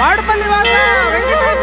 వాడపల్లి వాస వెంకటేశ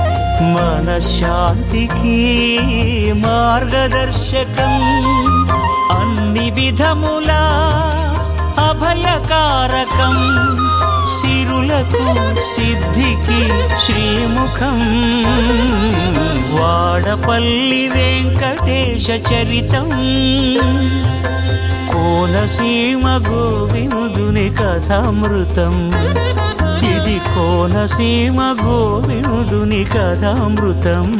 మనశ్శాంతికి మార్గదర్శకం అన్ని విధముల అభయకారకం సిద్ధికి శ్రీముఖం. వాడపల్లి వెంకటేశ చరితం. కోనసీమ గోవిందుని కథామృతం. ఇది కోనసీమ గోవిందుని కథామృతం.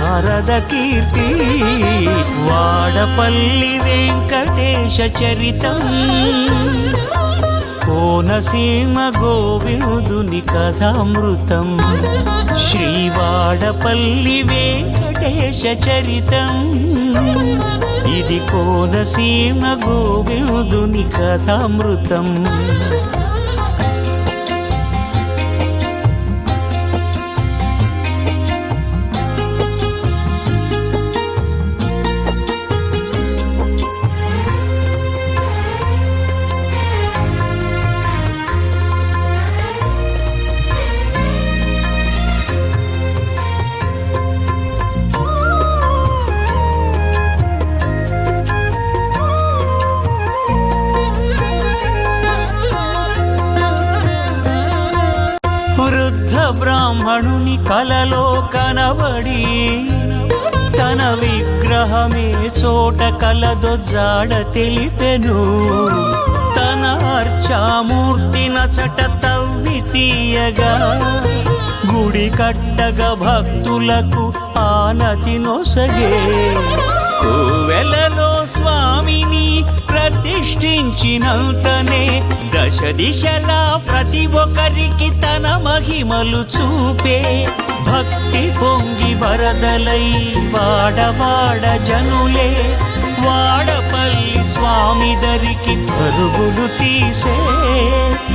నారద కీర్తి వాడపల్లి వెంకటేశ చరితం. కోనసీమ గోవిందుని కథామృతం. శ్రీవాడపల్లి వెంకటేశ చరితం. ఇది కోనసీమ గోవిందుని కథామృతం. బ్రాహ్మణుని కలలో కనబడి తన విగ్రహమే చోట కలదొజ్జాడ తెలిపెను. తన అర్చామూర్తి నచట తవ్వి తీయగా గుడి కట్టగా భక్తులకు ఆనతి నొసగే. కోవెలలో స్వామిని ప్రతిష్ఠించినంతనే దశ దిశలా ప్రతి ఒక్కరికి తన మహిమలు చూపే భక్తి పొంగి వరదలై వాడవాడ జనులే వాడపల్లి స్వామి దరికి పరుగులు తీసే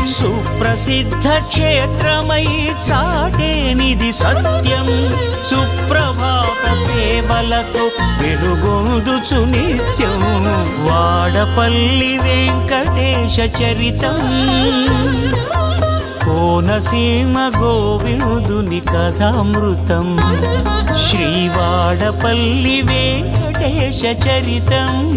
సుప్రసిద్ధ క్షేత్రమై చాటేనిది సత్యం. సుప్రభాత సేవలకు వెలుగొందుచు నిత్యం. వాడపల్లి వెంకటేశ చరితం. కోనసీమ గోవిందుని కథామృతం. శ్రీవాడపల్లి వెంకటేశ చరితం.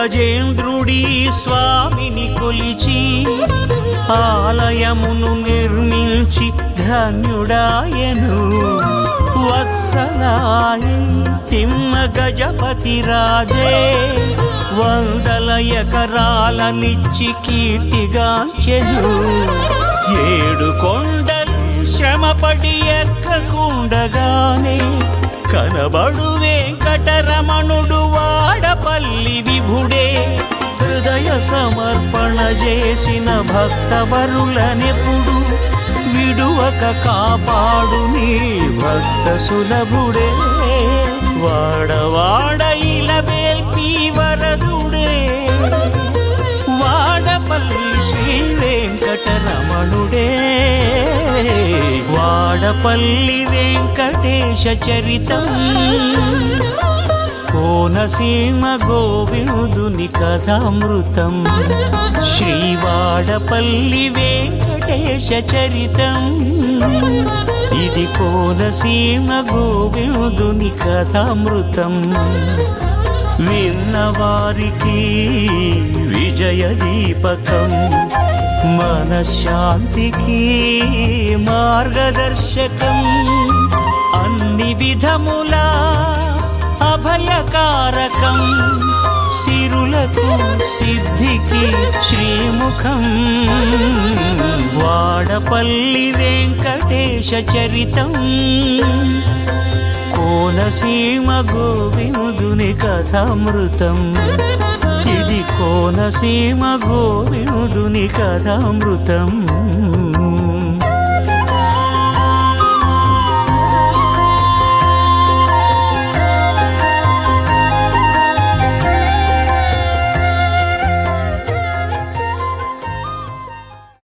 గజేంద్రుడి స్వామిని కొలిచి ఆలయమును నిర్మించి ధన్యుడాయను. వత్సలాయ తిమ్మ గజపతి రాజే వందల ఎకరాలనిచ్చి కీర్తిగాంచెను ఏడు కొండలు శ్రమపడి ఎక్కకుండగానే కనబడు వెంకటరా విభుడే హృదయ సమర్పణ చేసిన భక్తవరులనెప్పుడు విడువక కాపాడు నీ భక్త సులభుడే. వాడవాడ ఇలవేల్పి వరదుడే. వాడపల్లి శ్రీ వెంకటరమణుడే. వాడపల్లి వెంకటేశ చరితం. కోనసీమ గోవిందుని కథామృతం. శ్రీవాడపల్లి వెంకటేశ చరితం. ఇది కోనసీమ గోవిందుని కథామృతం. విన్నవారికి విజయ దీపకం. మనశ్శాంతికి మార్గదర్శకం. అన్ని విధములా అభయకారకం సిరులకు సిద్ధికి శ్రీముఖం. వాడపల్లి వెంకటేశ చరితం కోనసీమ గోవిందుని కథామృతం. ఇది కోనసీమ గోవిందుని కథామృతం.